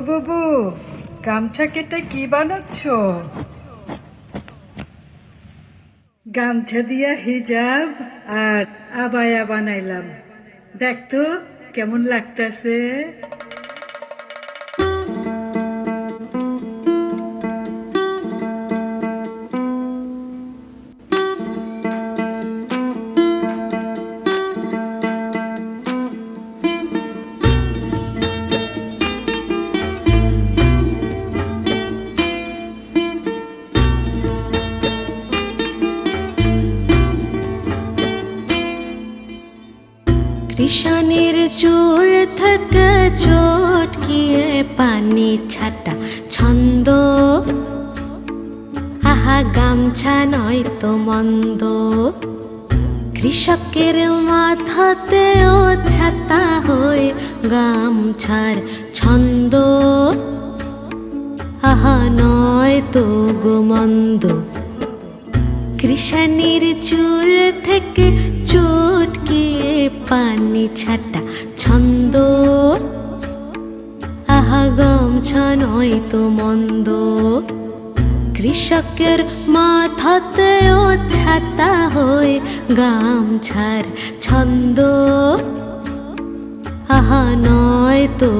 বুবু গামছা কেটে কি বানাচ্ছ? গামছা দিয়া হিজাব আর আবায়া বানাইলাম। দেখতো কেমন লাগতাছে। কৃষাণের চুল থেকে চটকিয়ে পানি ছাটা ছন্দ। আহা, গামছা নয় তো মন্দ। কৃষকের মাথাতে ও ছাতা হয়ে গামছার ছন্দ। আহা, নয় তো গো মন্দ। কৃষাণীর চুল থেকে চটকিয়ে পানি ছাটা ছন্দ। আহা, গামছা নয় তো মন্দ। কৃষকের মাথাতে ও ছাতা হয়ে গামছার ছন্দ। আহা, নয় তো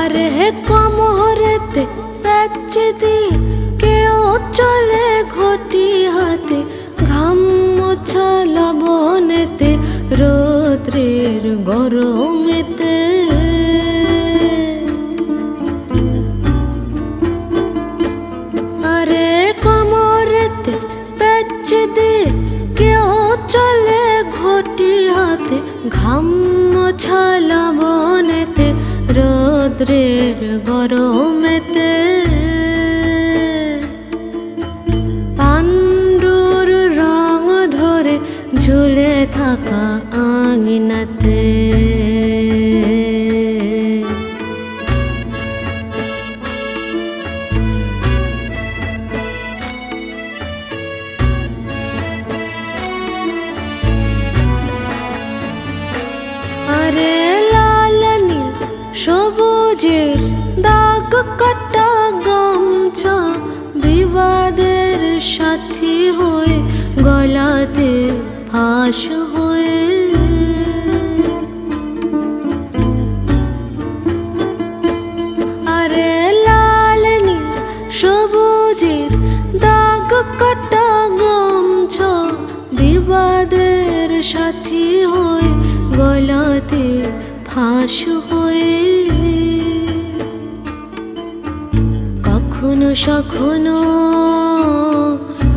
গো মন্দ আরে কমরেতে প্যাচ কেউ চলে ঘটি হাতে, ঘাম মোছা লবণেতে রৌদ্রের গরমেতে। আরে কমরেতে প্যাচ দিয়ে কেউ চলে ঘটি হাতে, ঘাম মোছা রৌদ্রের গরমেতে পাণ্ডুর রং ধরে ঝুলে থাকা আঙিনাতে। সবুজের দাগ কাটা গামছা বিবাদের সাথী হয়ে গলাতে ফাঁস হয়ে সাথী হয়ে গলাতে ফাঁস হয়ে কখনো সখনো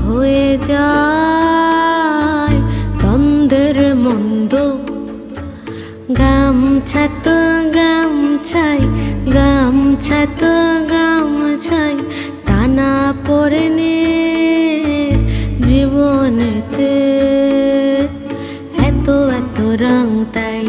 হয়ে যায় দ্বন্দ্বের মন্দ। গামছা তো গামছাই, গামছা তো গামছাই, টানা পড়নে জীবনেতে। এত এত রং তাই